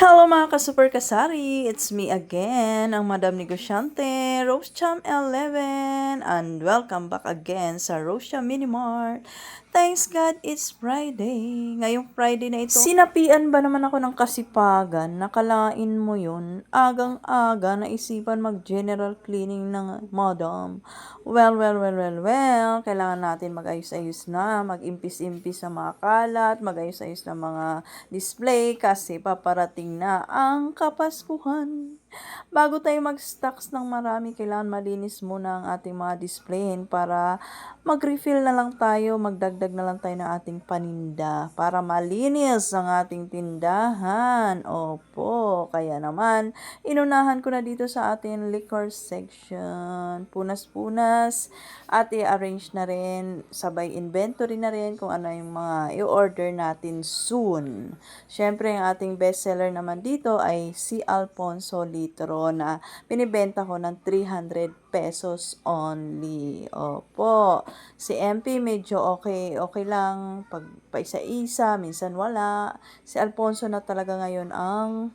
Hello mga ka-super kasari! It's me again, ang Madam Negosyante, Rose Cham 11, and welcome back again sa Rose Cham Mini Mart. Thanks God, it's Friday. Ngayong Friday na ito, sinapian ba naman ako ng kasipagan? Nakalain mo yun? Agang-aga naisipan mag-general cleaning ng Madam. Well, well, well, well, well, kailangan natin mag-ayos-ayos na, mag-impis-impis sa mga kalat, mag-ayos-ayos na mga display kasi paparating na ang Kapaskuhan. Bago tayo mag-stocks ng marami, kailangan malinis muna ang ating mga display para mag-refill na lang tayo, magdagdag na lang tayo ng ating paninda para malinis ang ating tindahan. Opo, kaya naman, inunahan ko na dito sa ating liquor section. Punas-punas at i-arrange na rin, sabay inventory na rin kung ano yung mga i-order natin soon. Siyempre, ang ating bestseller naman dito ay si Alfonso Litro na binibenta ko ng 300 pesos only. Opo. Si MP medyo okay, okay lang. Pag paisa-isa, minsan wala. Si Alfonso na talaga ngayon ang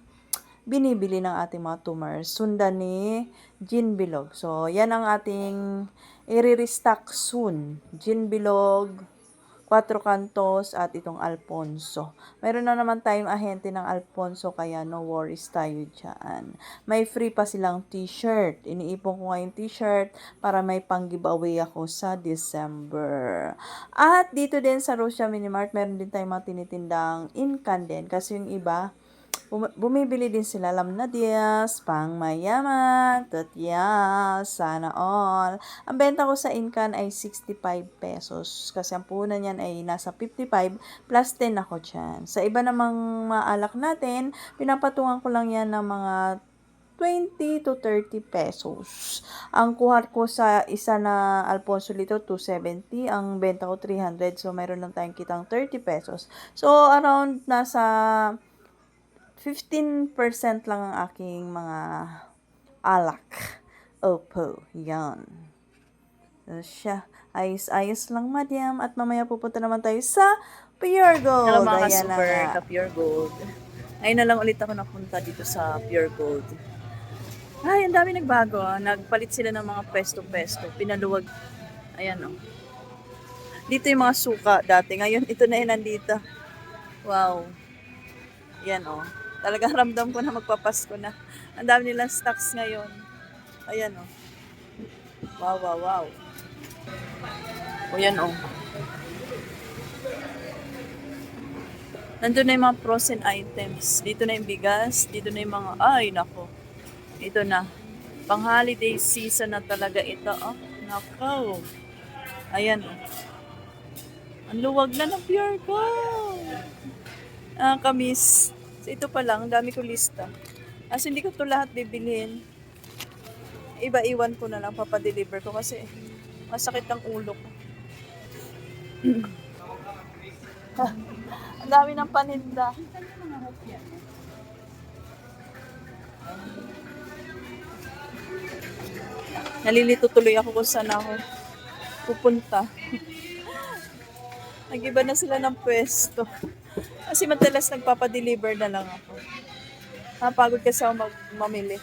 binibili ng ating mga tumors. Sundan ni Gin Bilog. So, yan ang ating i-restock soon. Gin Bilog, Quatro Cantos at itong Alfonso. Meron na naman tayong ahente ng Alfonso kaya no worries tayo dyan. May free pa silang t-shirt. Iniipon ko ngayon t-shirt para may pang giveaway ako sa December. At dito din sa Rosia Minimart, meron din tayong mga tinitindang incandescent kasi yung iba, bumibili din sila lam na Diaz, pang mayaman, tutya, sana all. Ang benta ko sa Incan ay 65 pesos kasi ang punan niyan ay nasa 55 plus 10 ako dyan. Sa iba namang maalak natin, pinapatungan ko lang yan ng mga 20 to 30 pesos. Ang kuha ko sa isa na Alfonso Lito, 270. Ang benta ko, 300. So, mayroon lang tayong kitang 30 pesos. So, around nasa 15% lang ang aking mga alak. Opo, yan. So, siya. Ayos-ayos lang, madam. At mamaya pupunta naman tayo sa Pure Gold. Hello mga Ayan na super nga. ka Pure Gold. Ngayon na lang ulit ako napunta dito sa Pure Gold. Ay, ang dami nagbago. ah. Nagpalit sila ng mga pesto-pesto. Pinaluwag. Ayan o. Dito yung mga suka dati. Ngayon, ito na yun nandito. Wow. Ayan o. Talagang ramdam ko na magpapasko na. Ang dami nilang stocks ngayon. Ayan o. Wow, wow, wow. O yan o. Nandun na yung mga frozen items. Dito na yung bigas. Dito na yung mga, ay nako. Ito na. Pang holiday season na talaga ito. Oh, nako. Ayan. Oh. Ang luwag na ng pure gold. Ah, kamis. So, ito pa lang. Ang dami ko lista. As hindi ko to lahat bibilhin. Iba iwan ko na lang. Papadeliver ko kasi masakit ang ulo ko. Ang dami ng paninda. Nalilito tuloy ako kung saan ako pupunta. Nag-iba na sila ng pwesto. Kasi madalas nagpapadeliver na lang ako. Napagod kasi ako mag- mamili.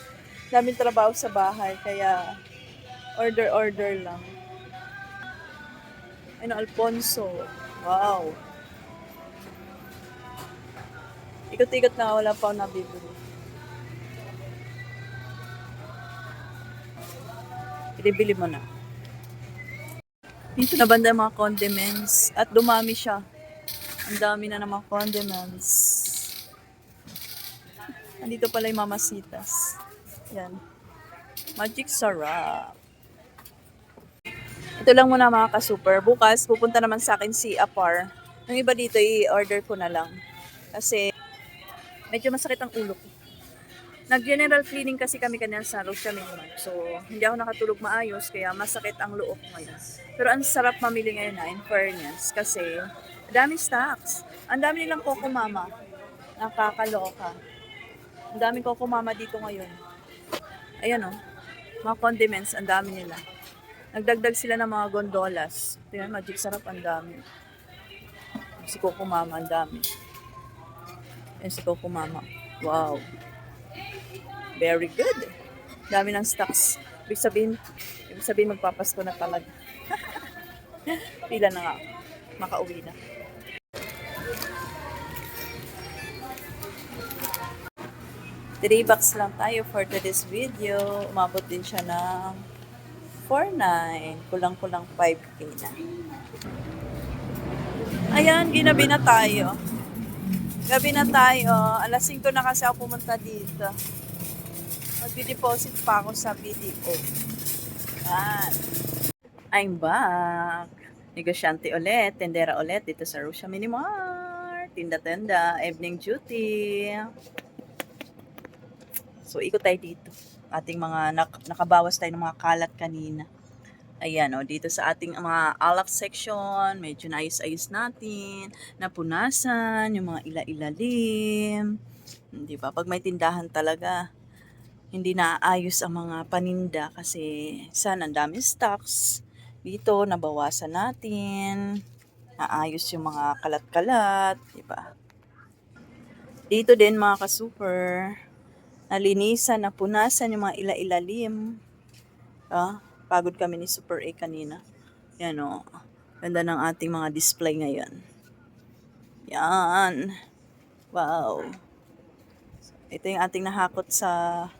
Daming trabaho sa bahay, kaya order-order lang. Ano, Alfonso. Wow. Ikot-ikot na wala pa ako nabibili. Bili mo na. Dito na banda mga condiments. At dumami siya. Ang dami na mga condiments. Andito pala yung mamasitas. Yan. Magic sarap. Ito lang muna mga ka-super. Bukas, pupunta naman sa akin si Apar. Yung iba dito, i-order ko na lang. Kasi, medyo masakit ang ulo ko. Nag-general cleaning kasi kami kanina sa Rosia Minimark. So, hindi ako nakatulog maayos, kaya masakit ang loob ngayon. Pero ang sarap mamili ngayon na, in fairness, kasi dami stocks. Ang dami nilang Coco Mama. Nakakaloka. Ang daming Coco Mama dito ngayon. Ayan o. Mga condiments, ang dami nila. Nagdagdag sila ng mga gondolas. Tingnan, magic sarap, ang dami. Si Coco Mama, ang dami. Yan si Coco Mama. Wow. Very good. Dami ng stocks. Ibig sabihin, ibig sabihin magpapasko na talaga. Pila na nga. Makauwi na. Three bucks lang tayo for today's video. Umabot din siya ng 4.9. Kulang-kulang 5k na. Ayan, ginabi na tayo. Gabi na tayo. Alas 5 na kasi ako pumunta dito. Magdi-deposit pa ako sa BDO. Yan. I'm back. Negosyante ulit, tendera ulit dito sa Russia Minimart. Tinda-tenda, evening duty. So, ikot tayo dito. Ating mga, nak- nakabawas tayo ng mga kalat kanina. Ayan, o, dito sa ating mga alak section, medyo naayos-ayos natin, napunasan, yung mga ila-ilalim. Di ba? Pag may tindahan talaga, hindi naayos ang mga paninda kasi sana ang dami stocks. Dito, nabawasan natin. Naayos yung mga kalat-kalat, di ba? Dito din mga ka-super, nalinisan, napunasan yung mga ila-ilalim. Ah, pagod kami ni Super A kanina. Yan o. Ganda ng ating mga display ngayon. Yan. Wow. Ito yung ating nahakot sa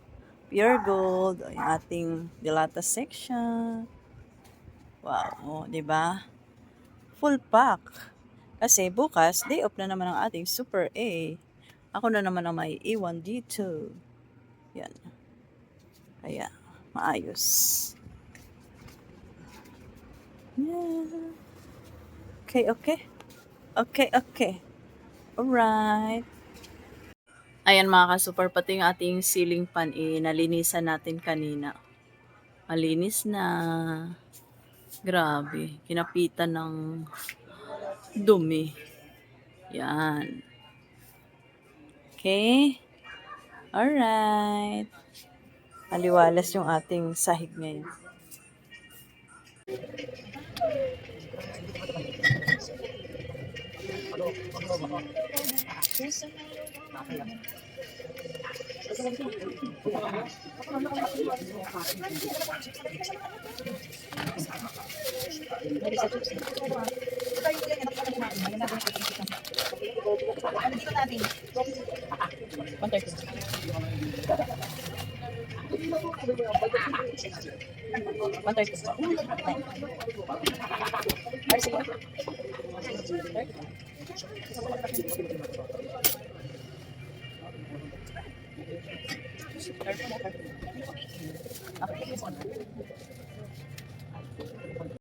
pure gold. Yung ating dilata section. Wow. O, di ba? Full pack. Kasi bukas, day off na naman ang ating Super A. Ako na naman ang may iwan dito. Yan. Kaya, maayos. Yeah. Okay, okay. Okay, okay. Alright. Ayan mga ka-super, pati yung ating ceiling pan eh, nalinisan natin kanina. Malinis na. Grabe, kinapitan ng dumi. Yan. Okay? Alright. Aliwalas yung ating sahig ngayon. Hello. 130. 130.